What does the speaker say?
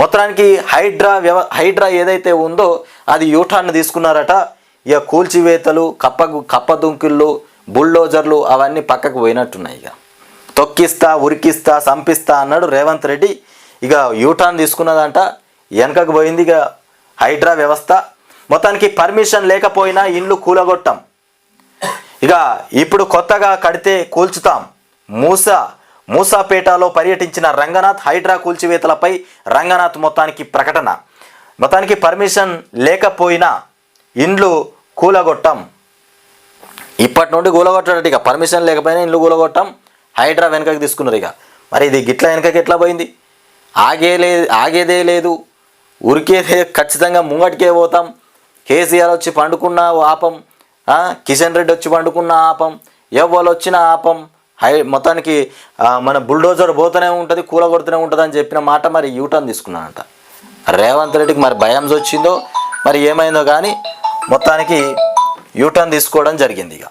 మొత్తానికి హైడ్రా వ్యవ హైడ్రా ఏదైతే ఉందో అది యూటాన్ని తీసుకున్నారట. ఇక కూల్చివేతలు కప్ప కప్పదుంకిళ్ళు బుల్డోజర్లు అవన్నీ పక్కకు పోయినట్టున్నాయి ఇక. తొక్కిస్తా ఉరికిస్తా సంపిస్తా అన్నాడు రేవంత్ రెడ్డి. ఇక యూటాన్ తీసుకున్నదంట వెనకకు పోయింది ఇక హైడ్రా వ్యవస్థ. మొత్తానికి పర్మిషన్ లేకపోయినా ఇండ్లు కూలగొట్టం. ఇక ఇప్పుడు కొత్తగా కడితే కూల్చుతాం. మూస మూసాపేటలో పర్యటించిన రంగనాథ్ హైడ్రా కూల్చివేతలపై రంగనాథ్ మొత్తానికి ప్రకటన. మొత్తానికి పర్మిషన్ లేకపోయినా ఇండ్లు కూలగొట్టం. ఇప్పటి నుండి కూలగొట్టడం ఇక పర్మిషన్ లేకపోయినా ఇండ్లు కూలగొట్టం. హైడ్రా వెనకకి తీసుకున్నారు ఇక. మరి ఇది గిట్ల వెనకకి ఎట్లా పోయింది? ఆగే లే ఆగేదే లేదు. ఉరికేదే ఖచ్చితంగా ముంగటికే పోతాం. కేసీఆర్ వచ్చి పండుకున్న ఆపం. కిషన్ రెడ్డి వచ్చి పండుకున్న ఆపం. ఎవరు వచ్చిన ఆపం. హై మొత్తానికి మన బుల్డోజర్ పోతూనే ఉంటుంది కూలగొడుతూనే ఉంటుంది అని చెప్పిన మాట మరి యూటర్న్ తీసుకున్నానంట రేవంత్ రెడ్డికి మరి భయం వచ్చిందో మరి ఏమైందో కానీ మొత్తానికి యూటర్న్ తీసుకోవడం జరిగింది ఇక.